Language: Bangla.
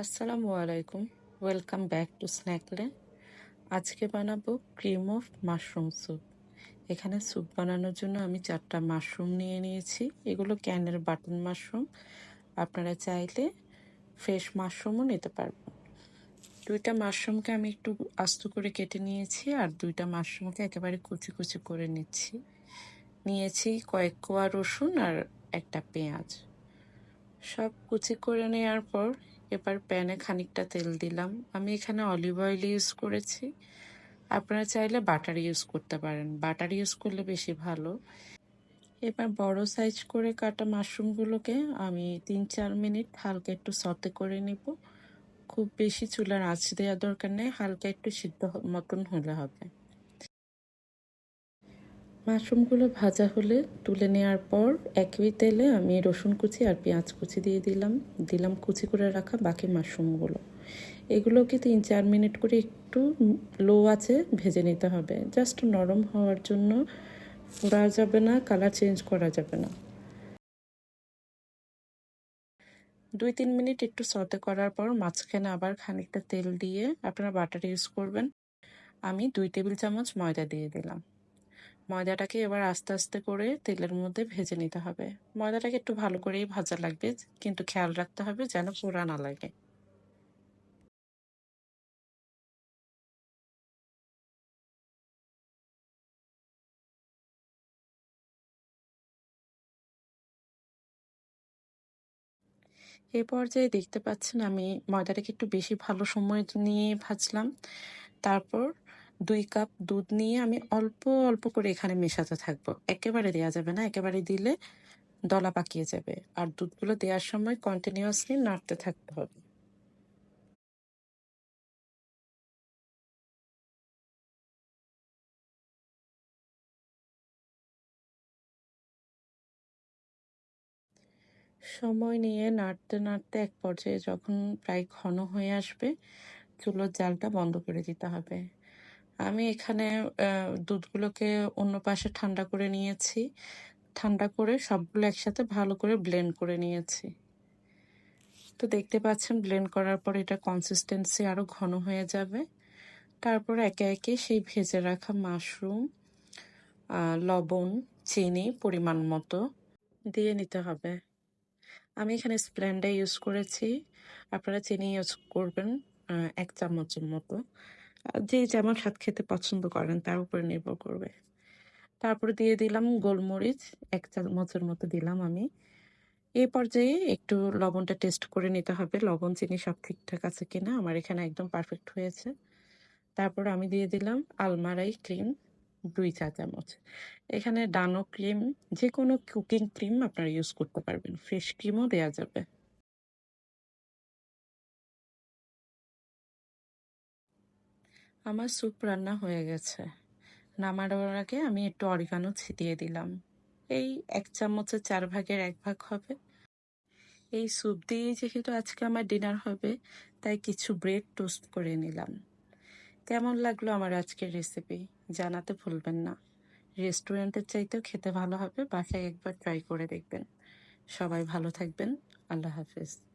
আসসালামু আলাইকুম। ওয়েলকাম ব্যাক টু স্ন্যাকলে আজকে বানাবো ক্রিম অফ মাশরুম স্যুপ এখানে স্যুপ বানানোর জন্য আমি চারটা মাশরুম নিয়ে নিয়েছি। এগুলো ক্যানের বাটন মাশরুম আপনারা চাইলে ফ্রেশ মাশরুমও নিতে পারবেন। দুইটা মাশরুমকে আমি একটু আস্ত করে কেটে নিয়েছি আর দুইটা মাশরুমকে একেবারে কুচি কুচি করে নিচ্ছি। নিয়েছি কয়েক কোয়া রসুন আর একটা পেঁয়াজ। সব কুচি করে নেওয়ার পর এবার প্যানে খানিকটা তেল দিলাম। আমি এখানে অলিভ অয়েল ইউজ করেছি। আপনারা চাইলে বাটার ইউজ করতে পারেন। বাটার ইউজ করলে বেশি ভালো। এবার বড় সাইজ করে কাটা মাশরুমগুলোকে আমি তিন চার মিনিট হালকা একটু সতে করে নিব। খুব বেশি চুলার আঁচ দেওয়ার দরকার নেই। হালকা একটু সিদ্ধ মতন হলে হবে। মাশরুমগুলো ভাজা হলে তুলে নেওয়ার পর একই তেলে আমি রসুন কুচি আর পেঁয়াজ কুচি দিয়ে দিলাম। দিলাম কুচি করে রাখা বাকি মাশরুমগুলো। এগুলোকে তিন চার মিনিট করে একটু লো আছে ভেজে নিতে হবে। জাস্ট নরম হওয়ার জন্য পোড়া যাবে না, কালার চেঞ্জ করা যাবে না। দুই তিন মিনিট একটু সতে করার পর মাঝখানে আবার খানিকটা তেল দিয়ে আপনারা বাটার ইউজ করবেন। আমি দুই টেবিল চামচ ময়দা দিয়ে দিলাম। ময়দাটাকে এবার আস্তে আস্তে করে তেলের মধ্যে ভেজে নিতে হবে। ময়দাটাকে একটু ভালো করেই ভাজা লাগবে, কিন্তু খেয়াল রাখতে হবে যেন পোড়া না লাগে। এ পর্যায়ে দেখতে পাচ্ছেন আমি ময়দাটাকে একটু বেশি ভালো সময় নিয়ে ভাজলাম। তারপর দুই কাপ দুধ নিয়ে আমি অল্প অল্প করে এখানে মেশাতে থাকব। একেবারে দেওয়া যাবে না, একেবারে দিলে দলা পাকিয়ে যাবে। আর দুধগুলো দেওয়ার সময় কন্টিনিউয়াসলি নাড়তে থাকতে হবে। সময় নিয়ে নাড়তে নাড়তে এক পর্যায়ে যখন প্রায় ঘন হয়ে আসবে, চুলোর জালটা বন্ধ করে দিতে হবে। আমি এখানে দুধগুলোকে অন্য পাশে ঠান্ডা করে নিয়েছি। ঠান্ডা করে সবগুলো একসাথে ভালো করে ব্লেন্ড করে নিয়েছি। তো দেখতে পাচ্ছেন ব্লেন্ড করার পর এটা কনসিস্টেন্সি আরও ঘন হয়ে যাবে। তারপর একে একে সেই ভেজে রাখা মাশরুম লবণ, চিনি পরিমাণ মতো দিয়ে নিতে হবে। আমি এখানে স্প্লেন্ডা ইউজ করেছি। আপনারা চিনি ইউজ করবেন এক চামচের মতো। যে যেমন স্বাদ খেতে পছন্দ করেন, তার উপরে নির্ভর করবে। তারপরে দিয়ে দিলাম গোলমরিচ, এক চামচের মতো দিলাম আমি। এই পর্যায়ে একটু লবণটা টেস্ট করে নিতে হবে। লবণ, চিনি সব ঠিকঠাক আছে কিনা, আমার এখানে একদম পারফেক্ট হয়েছে। তারপর আমি দিয়ে দিলাম আলমারাই ক্রিম, দুই চা চামচ। এখানে ডানো ক্রিম যে কোনো কুকিং ক্রিম আপনারা ইউজ করতে পারবেন। ফ্রেশ ক্রিমও দেওয়া যাবে। আমার স্যুপ রান্না হয়ে গেছে। নামানোর আগে আমি একটু অরিগানো ছিটিয়ে দিলাম। এই এক চামচের চার ভাগের এক ভাগ হবে। এই স্যুপ দিয়ে যেহেতু আজকে আমার ডিনার হবে, তাই কিছু ব্রেড টোস্ট করে নিলাম। কেমন লাগল আমার আজকের রেসিপি জানাতে ভুলবেন না। রেস্টুরেন্টের চাইতেও খেতে ভালো হবে, বাসায় একবার ট্রাই করে দেখবেন। সবাই ভালো থাকবেন। আল্লাহ হাফেজ।